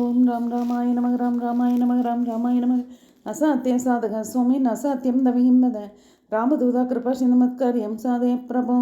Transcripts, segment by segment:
ஓம் ராம் ராமாய நமக ராம் ராமாய நமக ராம் ராமாய நமக. அசாத்திய சாதக சுவாமி அசாத்தியம் தவிகிம்மத ராமதூதா கிருபா சிந்தமத்காரியம் சாதய பிரபோ.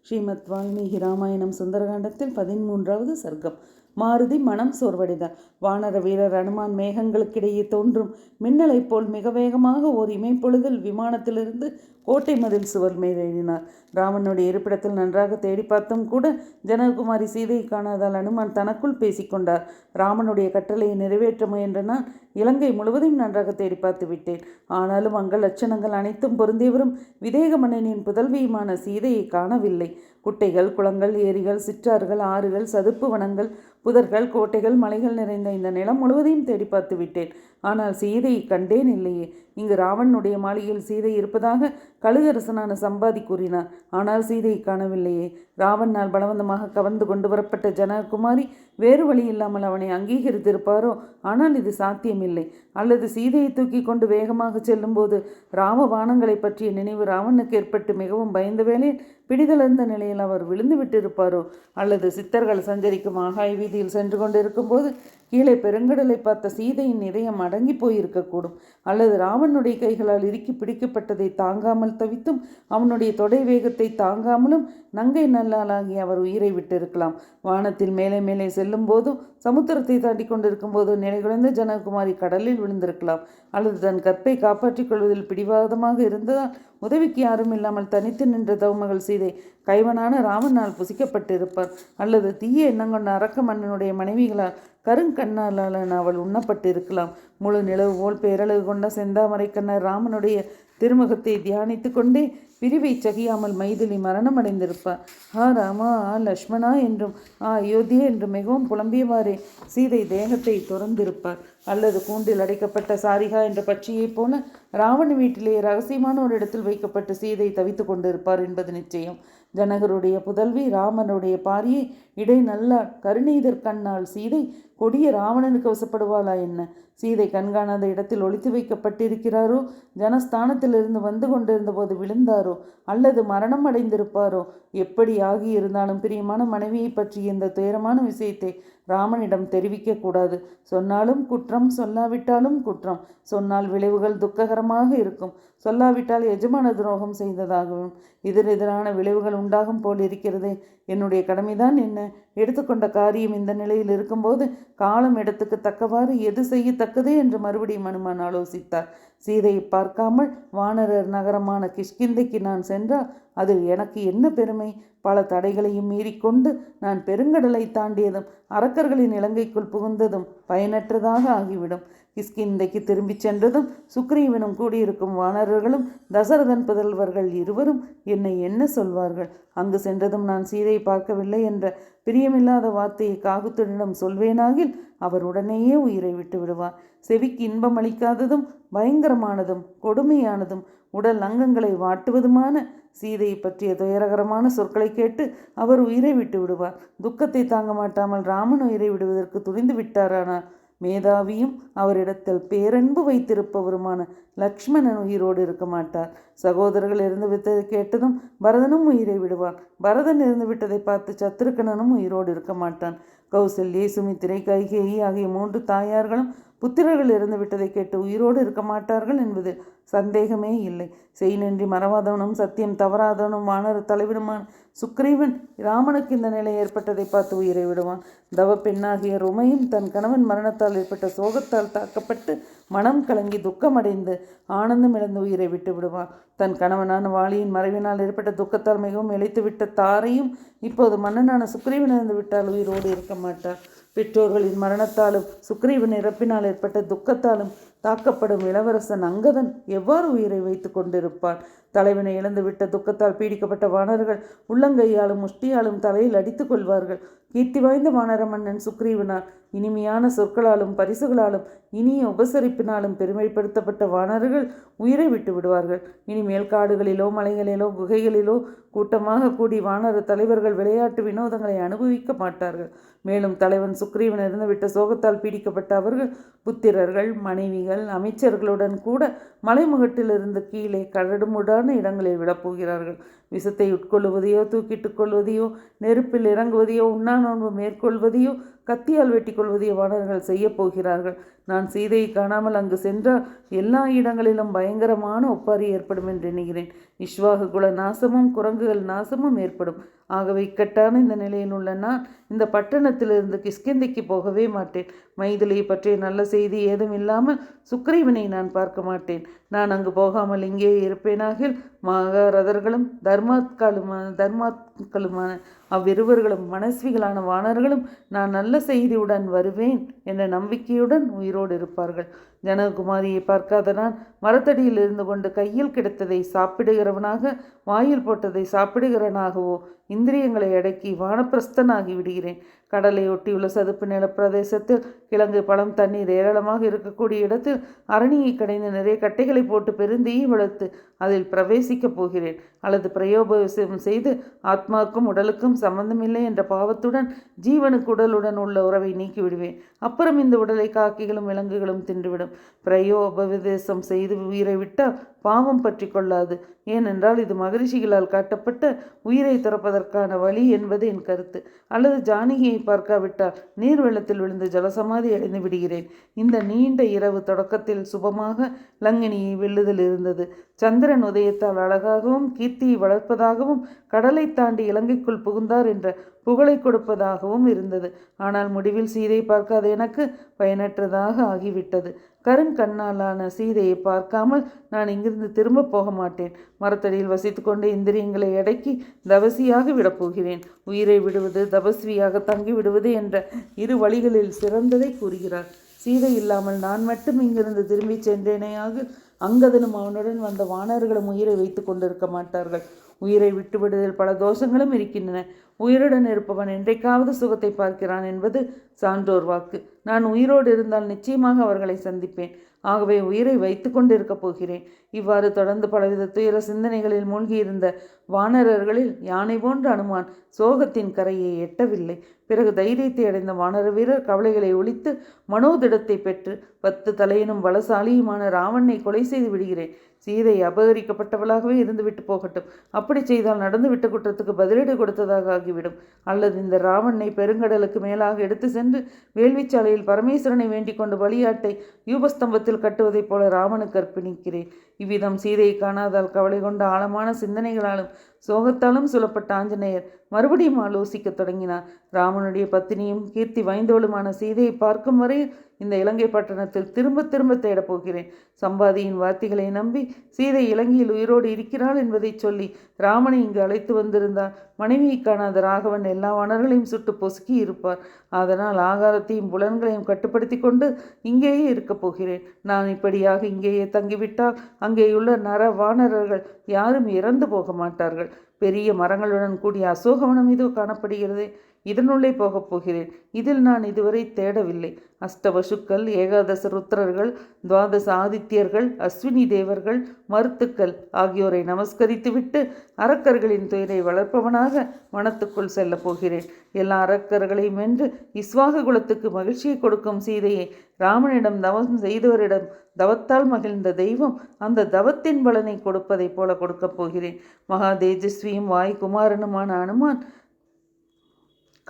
ஸ்ரீமத் வால்மீகி ராமாயணம் சுந்தரகாண்டத்தில் பதிமூன்றாவது சர்க்கம். மாருதி மனம் சோர்வடைந்தார். வானர வீரர் அனுமான் மேகங்களுக்கிடையே தோன்றும் மின்னலைப் போல் மிக வேகமாக ஓர் இமைப்பொழுதில் விமானத்திலிருந்து கோட்டை மதில் சுவர் மேலேறினார் ராமனுடைய இருப்பிடத்தில் நன்றாக தேடி பார்த்தும் கூட ஜனகுமாரி சீதையை காணாதால் அனுமான் தனக்குள் பேசிக்கொண்டார் ராமனுடைய கட்டளையை நிறைவேற்ற முயன்ற நான் இலங்கை முழுவதையும் நன்றாக தேடி பார்த்து விட்டேன். ஆனாலும் அங்கள் லட்சணங்கள் அனைத்தும் பொருந்தியவரும் விதேக மன்னனின் புதல்வியுமான சீதையை காணவில்லை. குட்டைகள் குளங்கள் ஏரிகள் சிற்றாறுகள் ஆறுகள் சதுப்பு வனங்கள் புதர்கள் கோட்டைகள் மலைகள் நிறைந்த இந்த நிலம் முழுவதையும் தேடி பார்த்து விட்டேன். ஆனால் சீதையை கண்டேன் இல்லையே. இங்கு ராவனுடைய மாளிகையில் சீதை இருப்பதாக கழுகரசனான சம்பாதி கூறினார். ஆனால் சீதையை காணவில்லையே. ராவனால் பலவந்தமாக கவர்ந்து கொண்டு வரப்பட்ட ஜனகுமாரி வேறு வழி இல்லாமல் அவனை அங்கீகரித்திருப்பாரோ? ஆனால் இது சாத்தியமில்லை. இல்லை. அல்லது சீதையை தூக்கி கொண்டு வேகமாக செல்லும்போது ராம ராமபானங்களை பற்றிய நினைவு ராவனுக்கு ஏற்பட்டு மிகவும் பயந்த வேளையில் பிடிதளர்ந்த நிலையில் அவர் விழுந்து விட்டிருப்பாரோ? அல்லது சித்தர்கள் சஞ்சரிக்கும் ஆகாய வீதியில் சென்று கொண்டிருக்கும் போது கீழே பெருங்கடலை பார்த்த சீதையின் இதயம் அடங்கி போயிருக்கக்கூடும். அல்லது ராவனுடைய கைகளால் இறுக்கி பிடிக்கப்பட்டதை தாங்காமல் தவித்தும் அவனுடைய தொடை வேகத்தை தாங்காமலும் நங்கை நல்லாலாகி அவர் உயிரை விட்டிருக்கலாம். வானத்தில் மேலே மேலே செல்லும் போதும் சமுத்திரத்தை தாண்டி கொண்டிருக்கும் போது நிலைகுலைந்த ஜனகுமாரி கடலில் விழுந்திருக்கலாம். அல்லது தன் கற்பை காப்பாற்றிக் கொள்வதில் பிடிவாதமாக இருந்ததால் உதவிக்கு யாரும் இல்லாமல் தனித்து நின்ற தவமகள் சீதை கைவனான ராமனால் புசிக்கப்பட்டிருப்பார். அல்லது தீய எண்ணங்கொண்ட அரக்க மன்னனுடைய மனைவிகளால் கருங்கண்ணாலான அவள் உண்ணப்பட்டிருக்கலாம். முழு நிலவு போல் பேரழகு கொண்ட செந்தாமரை கண்ணர் ராமனுடைய திருமுகத்தை தியானித்து கொண்டே பிரிவை சகியாமல் மைதிலி மரணமடைந்திருப்பார் ஆ ராமா ஆ லக்ஷ்மணா என்றும் ஆ அயோத்தியா என்றும் மிகவும் புலம்பியவாறே சீதை தேகத்தை துறந்திருப்பார். அல்லது கூண்டில் அடைக்கப்பட்ட சாரிகா என்ற பட்சியைப் போல ராவண வீட்டிலே ரகசியமான ஒரு இடத்தில் வைக்கப்பட்டு சீதை தவித்து கொண்டிருப்பார் என்பது நிச்சயம். ஜனகருடைய புதல்வி ராமனுடைய பாரியை இடை நல்ல கருணீதர் கண்ணால் சீதை கொடிய ராவணனுக்கு வசப்படுவாளா என்ன? சீதை கண்காணாத இடத்தில் ஒழித்து வைக்கப்பட்டிருக்கிறாரோ? ஜனஸ்தானத்திலிருந்து வந்து கொண்டிருந்த போது விழுந்தாரோ? அல்லது மரணம் அடைந்திருப்பாரோ? எப்படி ஆகியிருந்தாலும் பிரியமான மனைவியை பற்றி இந்த துயரமான விஷயத்தை ராமனிடம் தெரிவிக்கக்கூடாது சொன்னாலும் குற்றம் சொல்லாவிட்டாலும் குற்றம். சொன்னால் விளைவுகள் துக்ககரமாக இருக்கும். சொல்லாவிட்டால் எஜமான துரோகம் செய்ததாகவும் எதிரெதிரான விளைவுகள் உண்டாகும் போல் இருக்கிறதே. என்னுடைய கடமைதான் என்ன? எடுத்துக்கொண்ட காரியம் இந்த நிலையில் இருக்கும்போது காலம் இடத்துக்கு தக்கவாறு எது செய்யத்தக்கது என்று மறுபடியும் அனுமான் ஆலோசித்தார். சீதையை பார்க்காமல் வானரர் நகரமான கிஷ்கிந்தைக்கு நான் சென்றால் அதில் எனக்கு என்ன பெருமை? பல தடைகளையும் மீறிக்கொண்டு நான் பெருங்கடலை தாண்டியதும் அரக்கர்களின் இலங்கைக்குள் புகுந்ததும் பயனற்றதாக ஆகிவிடும். கிஸ்கிந்தைக்கு திரும்பிச் சென்றதும் சுக்ரீவனும் கூடியிருக்கும் வானரர்களும் தசரதன் புதல்வர்கள் இருவரும் என்னை என்ன சொல்வார்கள்? அங்கு சென்றதும் நான் சீதையை பார்க்கவில்லை என்ற பிரியமில்லாத வார்த்தையை காகுத்தனிடம் சொல்வேனாகில் அவர் உடனேயே உயிரை விட்டு விடுவார். செவிக்கு இன்பம் அளிக்காததும் பயங்கரமானதும் கொடுமையானதும் உடல் அங்கங்களை வாட்டுவதுமான சீதையை பற்றிய துயரகரமான சொற்களை கேட்டு அவர் உயிரை விட்டு விடுவார். துக்கத்தை தாங்க மாட்டாமல் ராமன் உயிரை விடுவதற்கு துணிந்து விட்டாரானால் மேதாவியும் அவரிடத்தில் பேரன்பு வைத்திருப்பவருமான லக்ஷ்மணன் உயிரோடு இருக்க மாட்டார். சகோதரர்கள் இருந்து விட்டதை கேட்டதும் பரதனும் உயிரை விடுவான். பரதன் இருந்து விட்டதை பார்த்து சத்ருக்கணனும் உயிரோடு இருக்க மாட்டான். கௌசல்யே சுமித்திரை கைகேயி ஆகிய மூன்று தாயார்களும் புத்திரர்கள் இறந்து விட்டதை கேட்டு உயிரோடு இருக்க மாட்டார்கள் என்பது சந்தேகமே இல்லை. செய் நன்றி மறவாதவனும் சத்தியம் தவறாதவனும் வானர தலைவிடுமான் சுக்ரீவன் ராமனுக்கு இந்த நிலை ஏற்பட்டதை பார்த்து உயிரை விடுவான். தவ பெண்ணாகிய ருமையும் தன் கணவன் மரணத்தால் ஏற்பட்ட சோகத்தால் தாக்கப்பட்டு மனம் கலங்கி துக்கமடைந்து ஆனந்தம் இழந்து உயிரை விட்டு விடுவான். தன் கணவனான வாளியின் மறைவினால் ஏற்பட்ட துக்கத்தால் மிகவும் இழைத்துவிட்ட தாரையும் இப்போது மன்னனான சுக்ரீவன் இருந்து விட்டால் உயிரோடு இருக்க மாட்டார். பெற்றோர்களின் மரணத்தாலும் சுக்ரீவன் இறப்பினால் ஏற்பட்ட துக்கத்தாலும் தாக்கப்படும் இளவரசன் அங்கதன் எவ்வாறு உயிரை வைத்து கொண்டிருப்பான்? தலைவனை இழந்துவிட்ட துக்கத்தால் பீடிக்கப்பட்ட வானர்கள் உள்ளங்கையாலும் முஷ்டியாலும் தலையில் அடித்துக் கொள்வார்கள். கீர்த்தி வாய்ந்த வானர மன்னன் சுக்ரீவனார் இனிமையான சொற்களாலும் பரிசுகளாலும் இனிய உபசரிப்பினாலும் பெருமைப்படுத்தப்பட்ட வானர்கள் உயிரை விட்டு விடுவார்கள். இனிமேல் காடுகளிலோ மலைகளிலோ குகைகளிலோ கூட்டமாக கூடி வானர தலைவர்கள் விளையாட்டு வினோதங்களை அனுபவிக்க மாட்டார்கள். மேலும் தலைவன் சுக்ரீவன் இருந்துவிட்ட சோகத்தால் பீடிக்கப்பட்ட அவர்கள் புத்திரர்கள் மனைவிகள் அமைச்சர்களுடன் கூட மலைமுகட்டிலிருந்து கீழே கரடுமுடான இடங்களில் விழப்போகிறார்கள் விஷத்தை உட்கொள்வதையோ தூக்கிட்டு கொள்வதையோ நெருப்பில் இறங்குவதையோ உண்ணா நோன்பு மேற்கொள்வதையோ கத்தியால் வெட்டி கொள்வதையோ வாணர்கள் செய்யப்போகிறார்கள் நான் சீதையை காணாமல் அங்கு சென்றால் எல்லா இடங்களிலும் பயங்கரமான ஒப்பாரி ஏற்படும் என்று எண்ணுகிறேன். இஷ்வாகு குல நாசமும் குரங்குகள் நாசமும் ஏற்படும். ஆகவே இக்கட்டான இந்த நிலையில் உள்ள நான் இந்த பட்டணத்திலிருந்து கிஷ்கிந்தைக்கு போகவே மாட்டேன். மைதிலியை பற்றிய நல்ல செய்தி ஏதும் இல்லாமல் சுக்ரீவனை நான் பார்க்க மாட்டேன். நான் அங்கு போகாமல் இங்கே இருப்பேனாகில் மகாரதர்களும் தர்மாத்களுமான தர்மாத்களுமான அவ்விருவர்களும் மனஸ்விகளான வானர்களும் நான் நல்ல செய்தியுடன் வருவேன் என்ற நம்பிக்கையுடன் உயிரோடு இருப்பார்கள். ஜனகுமாரியை பார்க்காத நான் மரத்தடியில் இருந்து கொண்டு கையில் கிடைத்ததை சாப்பிடுகிறவனாக வாயில் போட்டதை சாப்பிடுகிறவனாகவோ இந்திரியங்களை அடக்கி வானப்பிரஸ்தனாகி விடுகிறேன். கடலை ஒட்டியுள்ள சதுப்பு நிலப்பிரதேசத்தில் கிழங்கு பழம் தண்ணீர் ஏராளமாக இருக்கக்கூடிய இடத்தில் அரணியை கடைந்து நிறைய கட்டைகளை போட்டு பெருந்தீயை வளர்த்து அதில் பிரவேசிக்கப் போகிறேன். அல்லது பிரயோபம் செய்து ஆத்மாவுக்கும் உடலுக்கும் சம்பந்தமில்லை என்ற பாவத்துடன் ஜீவனுக்கு உடலுடன் உள்ள உறவை நீக்கிவிடுவேன். அப்புறம் இந்த உடலை காக்கிகளும் விலங்குகளும் தின்றுவிடும். பிரயோபவிதேசம் செய்து உயிரை விட்டால் பாவம் பற்றி கொள்ளாது ஏனென்றால் இது மகரிஷிகளால் காட்டப்பட்ட உயிரை துறப்பதற்கான வழி என்பது என் கருத்து. அல்லது ஜானகியை பார்க்காவிட்டால் நீர் வெள்ளத்தில் விழுந்து ஜலசமாதி அடைந்து விடுகிறேன். இந்த நீண்ட இரவு தொடக்கத்தில் சுபமாக லங்கினியை வெல்லுதல் இருந்தது. சந்திரன் உதயத்தால் அழகாகவும் கீர்த்தியை வளர்ப்பதாகவும் கடலை தாண்டி இலங்கைக்குள் புகுந்தார் என்ற புகழை கொடுப்பதாகவும் இருந்தது. ஆனால் முடிவில் சீதை பார்க்காத எனக்கு பயனற்றதாக ஆகிவிட்டது. கருங்கண்ணாலான சீதையை பார்க்காமல் நான் இங்கிருந்து திரும்ப போக மாட்டேன். மரத்தடியில் வசித்து கொண்டு இந்திரியங்களை அடக்கி தவசியாக விடப்போகிறேன் உயிரை விடுவது தபஸ்வியாக தங்கி விடுவது என்ற இரு வழிகளில் சிறந்ததை கூறுகிறார். சீதை இல்லாமல் நான் மட்டும் இங்கிருந்து திரும்பி சென்றேனேயாக அங்கதனும் அவனுடன் வந்த வானர்களும் உயிரை வைத்து கொண்டிருக்க மாட்டார்கள். உயிரை விட்டுவிடுதல் பல தோஷங்களும் இருக்கின்றன. உயிருடன் இருப்பவன் என்றைக்காவது சுகத்தை பார்க்கிறான் என்பது சான்றோர் வாக்கு. நான் உயிரோடு இருந்தால் நிச்சயமாக அவர்களை சந்திப்பேன். ஆகவே உயிரை வைத்து கொண்டிருக்கப் போகிறேன். இவ்வாறு தொடர்ந்து பலவித துயர சிந்தனைகளில் மூழ்கியிருந்த வானரர்களில் யானை போன்ற அனுமான் சோகத்தின் கரையை எட்டவில்லை. பிறகு தைரியத்தை அடைந்த வானர வீரர் கவலைகளை ஒழித்து மனோதிடத்தை பெற்று பத்து தலையினும் பலசாலியுமான ராவணனை கொலை செய்து விடுகிறேன். சீதை அபகரிக்கப்பட்டவளாகவே இருந்துவிட்டு போகட்டும். அப்படி செய்தால் நடந்து விட்ட குற்றத்துக்கு பதிலீடு கொடுத்ததாக ஆகிவிடும். அல்லது இந்த ராவணனை பெருங்கடலுக்கு மேலாக எடுத்து சென்று வேள்விச்சாலையில் பரமேஸ்வரனை வேண்டிக் கொண்டு வழியாட்டை யூபஸ்தம்பத்தில் கட்டுவதைப் போல ராமனுக்கு அர்ப்பணிக்கிறேன் இவ்விதம் சீதையை காணாதால் கவலை கொண்ட ஆழமான சிந்தனைகளாலும் சோகத்தாலும் சொல்லப்பட்ட ஆஞ்சநேயர் மறுபடியும் ஆலோசிக்கத் தொடங்கினார். ராமனுடைய பத்தினியும் கீர்த்தி வாய்ந்தவளுமான சீதையை பார்க்கும் வரை இந்த இலங்கை பட்டணத்தில் திரும்ப திரும்ப தேடப் போகிறேன். சம்பாதியின் வார்த்தைகளை நம்பி சீதை இலங்கையில் உயிரோடு இருக்கிறாள் என்பதை சொல்லி ராமனை இங்கு அழைத்து வந்திருந்தார். மனைவியை காணாத ராகவன் எல்லா வனர்களையும் சுட்டு பொசுக்கி இருப்பார். அதனால் ஆகாரத்தையும் புலன்களையும் கட்டுப்படுத்தி கொண்டு இங்கேயே இருக்கப் போகிறேன். நான் இப்படியாக இங்கேயே தங்கிவிட்டால் அங்கேயுள்ள நர வானரர்கள் யாரும் இறந்து போக மாட்டார்கள். பெரிய மரங்களுடன் கூடிய அசோகவனம் இதோ காணப்படுகிறது. இதனுள்ளே போகப் போகிறேன். இதில் நான் இதுவரை தேடவில்லை. அஷ்டவசுக்கள் ஏகாதச ருத்ரர்கள் துவாதச ஆதித்யர்கள் அஸ்வினி தேவர்கள் மருத்துக்கள் ஆகியோரை நமஸ்கரித்துவிட்டு அரக்கர்களின் துயரை வளர்ப்பவனாக வனத்துக்குள் செல்லப் போகிறேன். எல்லா அரக்கர்களையும் வென்று இஸ்வாக குலத்துக்கு மகிழ்ச்சியை கொடுக்கும் சீதையை ராமனிடம் தவம் செய்தவரிடம் தவத்தால் மகிழ்ந்த தெய்வம் அந்த தவத்தின் பலனை கொடுப்பதைப் போல கொடுக்கப் போகிறேன். மகா தேஜஸ்வியும் வாய் குமாரனுமான அனுமான்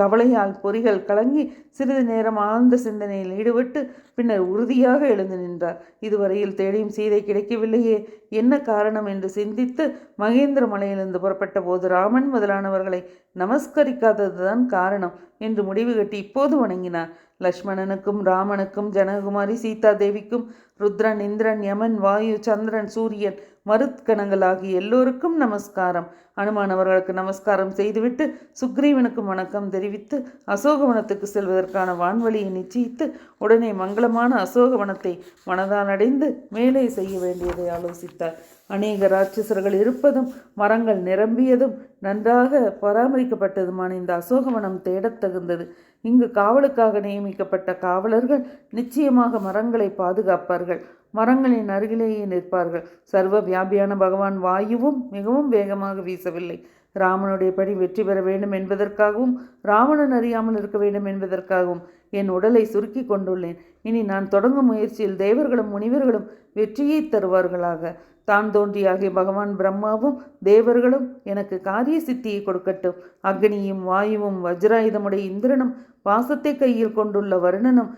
கவலையால் பொறிகள் கலங்கி சிறிது நேரம் ஆழ்ந்த சிந்தனையில் ஈடுபட்டு பின்னர் உறுதியாக எழுந்து நின்றார். இதுவரையில் தேடியும் சீதை கிடைக்கவில்லையே. என்ன காரணம் என்று சிந்தித்து மகேந்திர மலையிலிருந்து புறப்பட்ட போது ராமன் முதலானவர்களை நமஸ்கரிக்காததுதான் காரணம் என்று முடிவு கட்டி இப்போது வணங்கினார். லக்ஷ்மணனுக்கும் ராமனுக்கும் ஜனகுமாரி சீதா தேவிக்கும் ருத்ரன் இந்திரன் யமன் வாயு சந்திரன் சூரியன் மருத்கணங்கள் ஆகிய எல்லோருக்கும் நமஸ்காரம். அனுமான் அவர்களுக்கு நமஸ்காரம் செய்துவிட்டு சுக்ரீவனுக்கும் வணக்கம் தெரிவித்து அசோகவனத்துக்கு செல்வதற்கான வான்வழியை நிச்சயித்து உடனே மங்களமான அசோகவனத்தை மனதால் அடைந்து மேலே செய்ய வேண்டியதை ஆலோசித்தார். அநேக ராட்சசர்கள் இருப்பதும் மரங்கள் நிரம்பியதும் நன்றாக பராமரிக்கப்பட்டதுமான இந்த அசோகவனம் தேடத் தகுந்தது. இங்கு காவலுக்காக நியமிக்கப்பட்ட காவலர்கள் நிச்சயமாக மரங்களை பாதுகாப்பார்கள். மரங்களின் அருகிலேயே நிற்பார்கள். சர்வ வியாபியான பகவான் வாயுவும் மிகவும் வேகமாக வீசவில்லை. ராமனுடைய படி வெற்றி பெற வேண்டும் என்பதற்காகவும் ராவணன் அறியாமல் இருக்க வேண்டும் என்பதற்காகவும் என் உடலை சுருக்கி கொண்டுள்ளேன். இனி நான் தொடங்கும் முயற்சியில் தேவர்களும் முனிவர்களும் வெற்றியை தருவார்களாக. தான் தோன்றியாகிய பகவான் பிரம்மாவும் தேவர்களும் எனக்கு காரிய சித்தியை கொடுக்கட்டும். அக்னியும் வாயுவும் வஜ்ராயுதமுடைய இந்திரனும் பாசத்தை கையில் கொண்டுள்ள வருணனும்